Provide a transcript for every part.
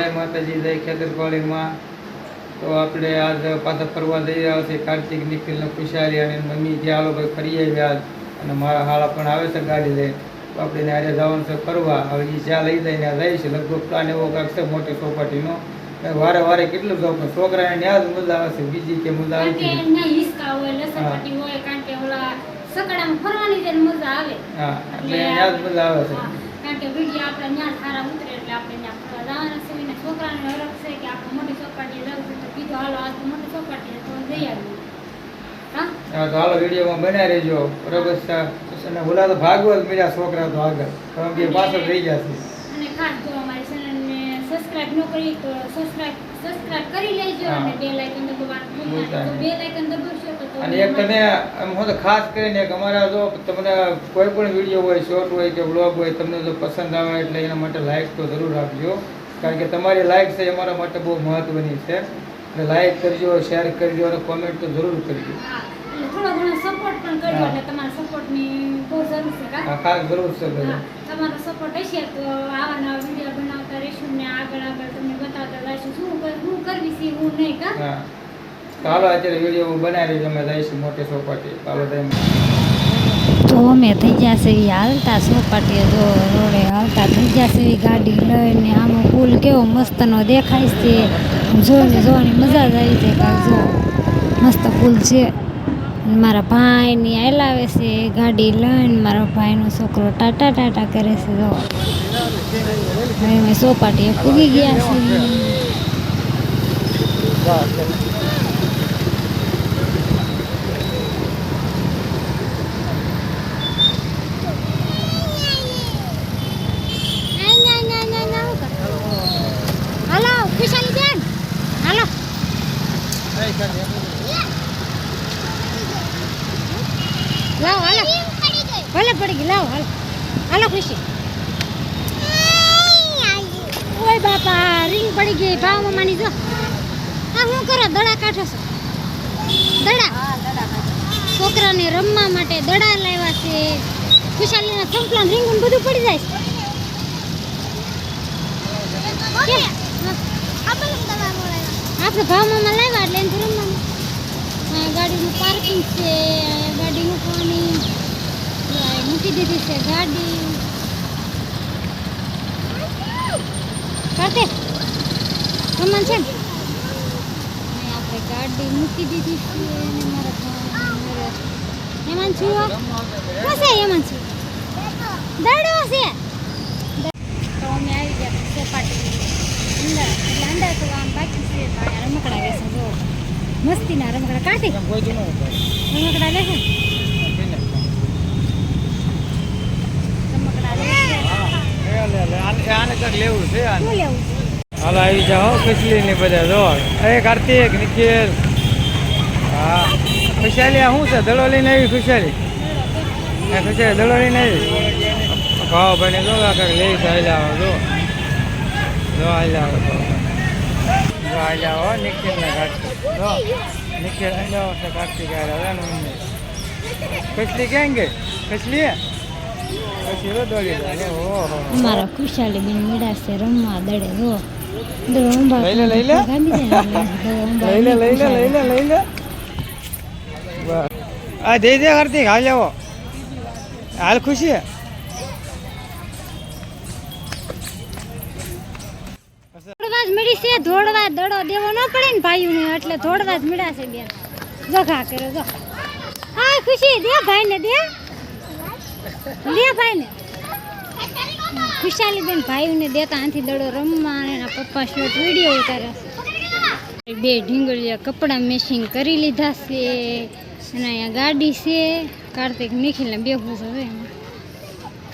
જય માતાજી જય ખેતરપાળીમાં. તો આપણે આજ પાછા ફરવા જઈ રહ્યા છીએ કાર્તિક નિખિલ ને ખુશાલી અને મમ્મી જે આ લોકો ફરી આવ્યા અને મારા હાળા પણ આવે છે ગાડી લઈ તો આપણે એને હારે જવાનું છે ફરવા. હવે એ જ્યાં લઈ જાય ત્યાં જઈશ છે. લગભગ પ્લાન એવો કાંક છે મોટી ચોપાટીનો ને વારે વારે કેટલું જવું પણ છોકરાને ત્યાં જ મજા આવે છે. બીજી કે છે? મજા આવે. છે. કારણ કે આપણે છોકરાને છે કે આપણે મોટી જવું છે તો કીધું હાલો આજ મોટી ચોપાટીએ તો જઈ આવીએ હા? હા તો હાલો વિડીયોમાં બનાવી રહેજો. બરાબર છે? અને ઓલા તો ભાગવત મળ્યા છોકરા તો આગળ. કારણ કે પાછળ રહી ગયા છે. અને ખાસ જો અમારી ચેનલને સબસ્ક્રાઇબ ન કરી તો સબસ્ક્રાઇબ સબસ્ક્રાઇબ કરી લેજો અને બે લાઇકન દબાવવાનું ભૂલતા નહીં. તો બે લાઇકન દબાવશો તો અને એક તમે હું તો ખાસ કરીને અમારા જો તમને કોઈ પણ વીડિયો હોય શોર્ટ હોય કે બ્લોગ હોય તમને જો પસંદ આવે એટલે એના માટે લાઈક તો જરૂર આપજો કારણ કે તમારી લાઈક છે એ અમારા માટે બહુ મહત્વની છે. એટલે લાઈક કરજો શેર કરજો અને કોમેન્ટ તો જરૂર કરજો. હા, થોડો ઘણો સપોર્ટ પણ કરજો હા. એટલે તમારા સપોર્ટની બહુ જરૂર છે કા? ખાસ જરૂર છે હા, તમારો સપોર્ટ હશે તો આવા નવા વીડિયો બનાવતા રહીશું ને આગળ આગળ તમને બતાવતા રહીશું. શું કર- શું કરવી છે હું નહીં કા? હા. હાલો અત્યારે વીડિયો બનાવી અમે જઈશું મોટી ચોપાટી હાલો જઈએ તો અમે થઈ જશે એ હાલતા સોપાટીએ જો રોડે હાલતા થઈ જશે એ ગાડી લઈને. આમાં પુલ કેવો મસ્તનો દેખાય છે. જોઈને જોવાની મજા જ આવી જાય કાંઈક જો. મસ્ત પુલ છે. મારા ભાઈની હલાવે છે ગાડી લઈને. મારા ભાઈનો છોકરો ટાટા ટાટા કરે છે જો. અમે સોપાટીએ પૂગી ગયા છીએ હાલો ખુશાલી બેન હાલો લાવો, હાલો. ભલે પડી ગઈ, લાવો, હાલો. હાલો, ખુશી. ઓય બાપા રિંગ પડી ગઈ. ભાવ મમ્માની જો. આ શું કરો, દડા કાઢો છો? દડા? છોકરાને રમવા માટે દડા લાવ્યા છે. ખુશાલીના સંપલાન રિંગ બધું પડી જાય છે? આપણે ભાવમાં લાવ્યા એટલે એનાથી રમવાનું. ગાડીનું પાર્કિંગ છે ગાડી મૂકવાની મૂકી દીધી છે ગાડી. કાર્તિક, રમવાનું છે? આપણે ગાડી મૂકી દીધી છે અને મારા એમાં છું છે, એમાં છું દડો છે તો અમે આવી ગયા સોપાટી અંદર એટલે અંદર તો આમ બાકી છે તો અહીંયા રમકડા બેસે જો મસ્તીના રમકડા કાઢી. રમકડા લે હાલો આવી જાઓ ખુશલી ને બધા જો. અરે કાર્તિક નિખિલ. હા. ખુશાલી શું છે? દડો લઈને આવી ખુશાલી? એ ખુશાલી દડો લઈને આવી. ભાવ ભાઈ ને જો કંઈક લઈ છે હાલ્યા આવો જો. જો હાલ્યા આવો આવો નિખિલ ને કાર્તિક જો નિખિલ હાલ્યા આવો છે કાર્તિક હાલ્યા આવે ને ખુશલી ક્યાં ગઈ ખુશલી ખુશલી રો દોડી જાય ઓહો અમારા ખુશાલી બેન મીડાશે રમવા દડે જો દડો ઊંભા લઈ લે, લઈ લે. ગાંધી જાય દડો ઊંભા લઈ લે લઈ લે લઈ લે લઈ લે બસ આ દે દે કાર્તિક હાલ આવો હાલ ખુશી છે ધોળવા દડો દેવો ન પડે ને ભાઈઓને, એટલે ધોળવા જ મળ્યા છે બેન. જગા કરે જો. હા, ખુશી, દે ભાઈને, દે. દે ભાઈને. ખુશાલી બેન ભાઈઓને દેતા આથી દડો રમવા એના પપ્પા શોર્ટ વીડિયો ઉતારે બે ઢીંગળીયા કપડાં મેશિંગ કરી લીધા છે અને અહીંયા ગાડી છે. કાર્તિક નિખિલને બેહું છે એમાં.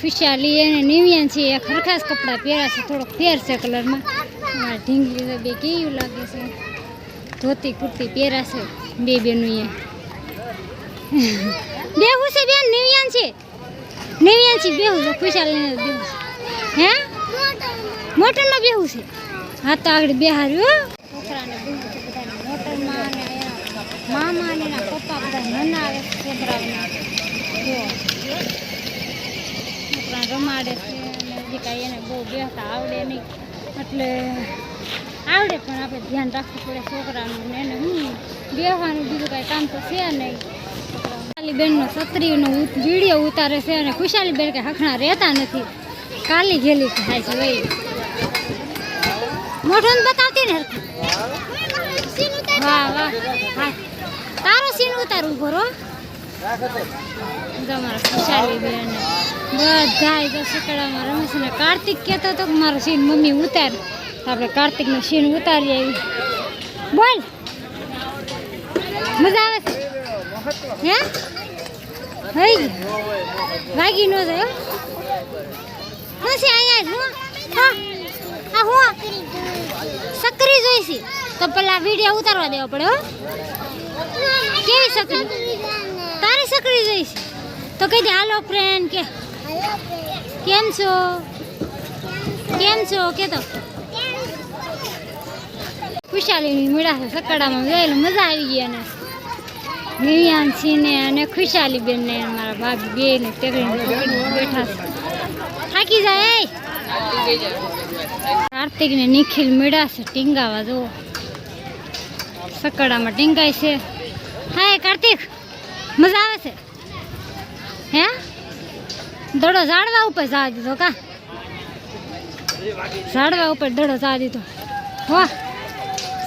ખુશાલી અને નિવ્યા છે. એ ખરખાસ કપડાં પહેર્યા છે, થોડોક ફેર છે કલરમાં. અમારા ઢીંગલી તો બે, કેવું લાગે છે? ધોતી કુર્તી પહેરાશે બે બેનું એ બેહું છે બેન, નિવ્યાન છે. નિવ્યાન છે, બેહું છે ખુશાલીને બેહું છે. હે? મોટરમાં બેહું છે? હા, તો આગળ બેહાર્યું. છોકરાને બેહું છે મામા અને એના પપ્પા બધા નાના આવે છે, છોકરાઓને. જો. છોકરા રમાડે છે, અને કાંઈ એને બહુ બેસતા આવડે નહીં. એટલે આવડે પણ આપણે ધ્યાન રાખવું પડે છોકરાનું ને એને હું બેહવાનું બીજું કાંઈ કામ તો છે નહીં. ખુશાલીબેનનો છત્રીનો વીડિયો ઉતારે છે અને ખુશાલી બેન કે હખણા રહેતા નથી. કાલી ઘેલી થાય છે ભાઈ. મોઢું બતાવતી ને. વાહ વાહ. તારો સીન ઉતાર ઊભો રહો. તમારા ખુશાલી બેન બધાય તો સકડામાં રમે છે ને કાર્તિક કહેતો હતો મારો સીન મમ્મી ઉતાર. આપણે કાર્તિકનો સીન ઉતારી આવી બોલ. મજા આવે છે? હે? હઈ. વાગી નો જાય હું. છે અહીંયા હું. હા હા. સકરી જોઈશી. તો પેલા વીડિયો ઉતારવા દેવો પડે હો. કેવી સકરી? સકરી જઈશ તો કહી દે, હાલો ફ્રેન્ડ કે કેમ છો? કેમ છો? કે તો ખુશાલીની મીડા સકડામાં ગયેલું, મજા આવી ગઈ અને દિવ્યાંશીને અને ખુશાલી બેનને મારા ભાભી બે ને તેગડીને બેઠા છે. થાકી જાય કાર્તિક ને નિખિલ મીડા છે, ટીંગાવા જુઓ. સકડામાં ટીંગાય છે. હાય, કાર્તિક. મજા આવે છે? હે? દડો ઝાડવા ઉપર જવા દીધો કા? ઝાડવા ઉપર દડો જવા દીધો. વાહ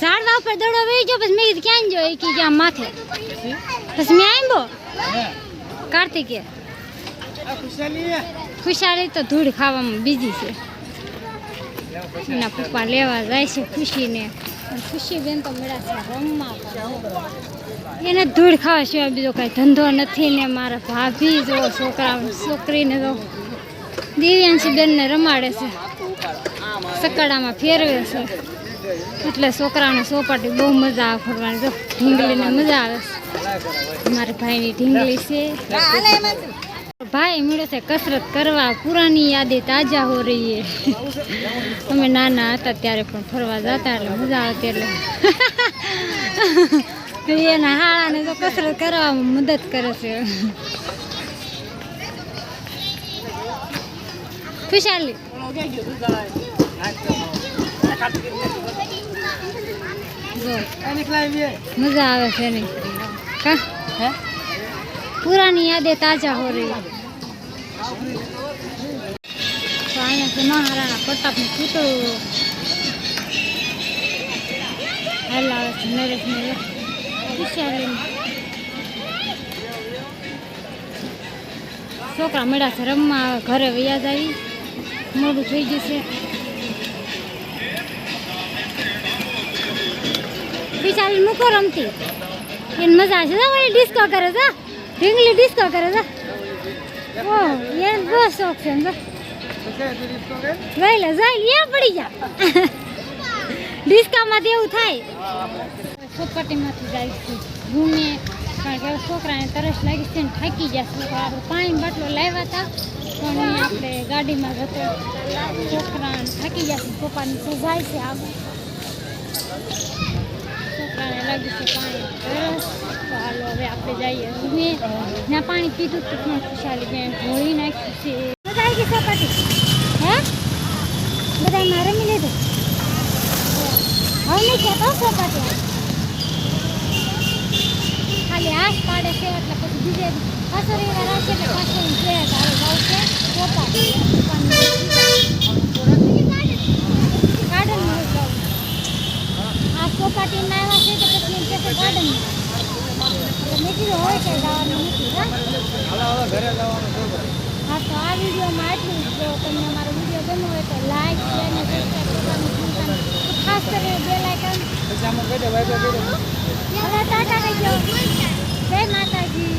ઝાડવા ઉપર દડો વહી ગયો, પછી મેં કીધું, ક્યાં જો એ કે ક્યાં માથે. પછી મેં આવ્યો કાર્તિકે? આ ખુશાલી ખુશાલી તો ધૂળ ખાવામાં બીજી છે. એના પપ્પા લેવા જાય છે ખુશીને. અને ખુશીબેન તો મળ્યા છે રમવા એને ધૂળ ખાવા સિવાય બીજો કાંઈ ધંધો નથી ને મારા ભાભી જો છોકરા, છોકરીને તો દિવ્યાંશી બેનને રમાડે છે. સકડામાં ફેરવે છે. એટલે છોકરાને સોપાટી બહુ મજા આવે ફરવાની. જો ઢીંગલીને મજા આવે છે. મારા ભાઈની ઢીંગલી છે. ભાઈ મળે છે કસરત કરવા, પુરાની યાદે તાજા હો રહી અમે નાના હતા ત્યારે પણ ફરવા જતા એટલે મજા આવતી એટલે. એના હાળાને તો કસરત કરવામાં મદદ કરે છે. ખુશાલી. મજા આવે છે નહીં કા? હે? પુરાની યાદેं ताजा हो रही है તો અહીંયા છે મહારાણા પ્રતાપનું પૂતળું હાલ આવે છે નરેશ ને ખુશાલી છોકરા મળ્યા છે રમવા આવે ઘરે વૈયા આવી મોડું થઈ ગયું છે ખુશાલી મૂકો રમતી એને મજા આવે છે વળી ડિસ્કો કરે છે ઢીંગલી ડિસ્કો કરે છે ઓ એને બહુ શોખ છે ને લઈ લે જઈ લે પડી જા ડિસ્કામાં એવું થાય ચોપાટીમાંથી જાય છે ઘૂમે કારણ કે છોકરાને તરસ લાગી છે ને થાકી જશે તો આપણે પાણી બાટલો લાવ્યા હતા પણ આપણે ગાડીમાં જતો છોકરાને થાકી જશે પપ્પાને શું જાય છે આગળ છોકરાને લાગી છે પાણી તરસ તો હાલો હવે આપણે જઈએ. ઘૂમે પાણી પીધું તો ત્યાં ખુશાલી બેન ધોઈ નાખ્યું છે. બધા આવી ગઈ ચોપાટી હે? બધા એમાં રમી લીધું? હવે નહીં કહેતો ચોપાટી ખાલી હાથ પાડે છે એટલે પછી બીજે પાછળ એવા રાખે એટલે પાછળ કે તારે જાવ છે ચોપાટી ગાર્ડન આ આ ચોપાટીમાં આવ્યા છે તો પછી એમ ગાર્ડનમાં. એટલે જવાનું નથી હા ઘરે જવાનું હા તો આ વિડીયોમાં એટલું જ. તમને અમારો વીડિયો ગમ્યો હોય તો લાઈક શેર અને સબસ્ક્રાઈબ કરવાનું ભૂલતા નહીં. ખાસ કરીને બે લાઈક આમ. હવે ટાટા કહી દો જય માતાજી.